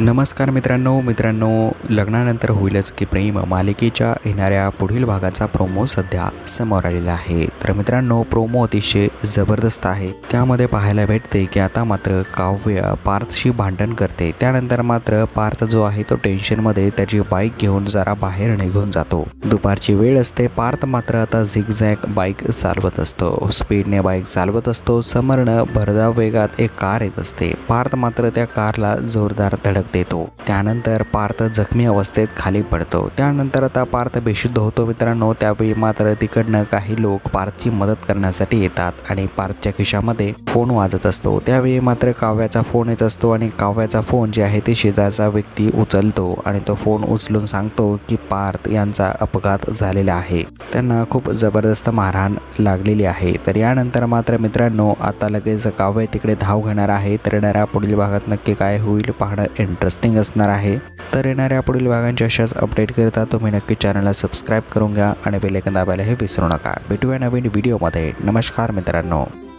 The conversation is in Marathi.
नमस्कार मित्रांनो मित्रांनो लग्नानंतर होईलच की प्रेम. मालिकेच्या येणाऱ्या पुढील भागाचा प्रोमो सध्या समोर आलेला आहे. तर मित्रांनो प्रोमो अतिशय जबरदस्त आहे. त्यामध्ये पाहायला भेटते की आता मात्र काव्य पार्थशी भांडण करते. त्यानंतर मात्र पार्थ जो आहे तो टेन्शनमध्ये त्याची बाईक घेऊन जरा बाहेर निघून जातो. दुपारची वेळ असते. पार्थ मात्र आता झिगझॅग बाईक चालवत असतो. स्पीडने बाईक चालवत असतो. समरनं भरधाव वेगात एक कार येत असते. पार्थ मात्र त्या कारला जोरदार धडक देतो. त्यानंतर पार्थ जखमी अवस्थेत खाली पडतो. त्यानंतर आता पार्थ बेशुद्ध होतो मित्रांनो. त्यावेळी मात्र तिकडनं काही लोक पार्थची मदत करण्यासाठी येतात. आणि पार्थच्या खिशामध्ये फोन वाजत असतो. त्यावेळी मात्र काव्याचा फोन येत असतो आणि काव्याचा फोन जे आहे ते शेजारचा व्यक्ती उचलतो आणि तो फोन उचलून सांगतो की पार्थ यांचा अपघात झालेला आहे. त्यांना खूप जबरदस्त मारहाण लागलेली आहे. तर यानंतर मात्र मित्रांनो आता लगेच काव्य तिकडे धाव घेणार आहे. तर येणाऱ्या पुढील भागात नक्की काय होईल पाहणं इंटरेस्टिंग असणार आहे. तर येणाऱ्या पुढील भागांच्या अशाच अपडेट करता तुम्ही नक्की चॅनलला सबस्क्राईब करून घ्या आणि बेलेकन दाबायला हे विसरू नका. भेटूया नवीन व्हिडिओमध्ये नमस्कार मित्रांनो. No.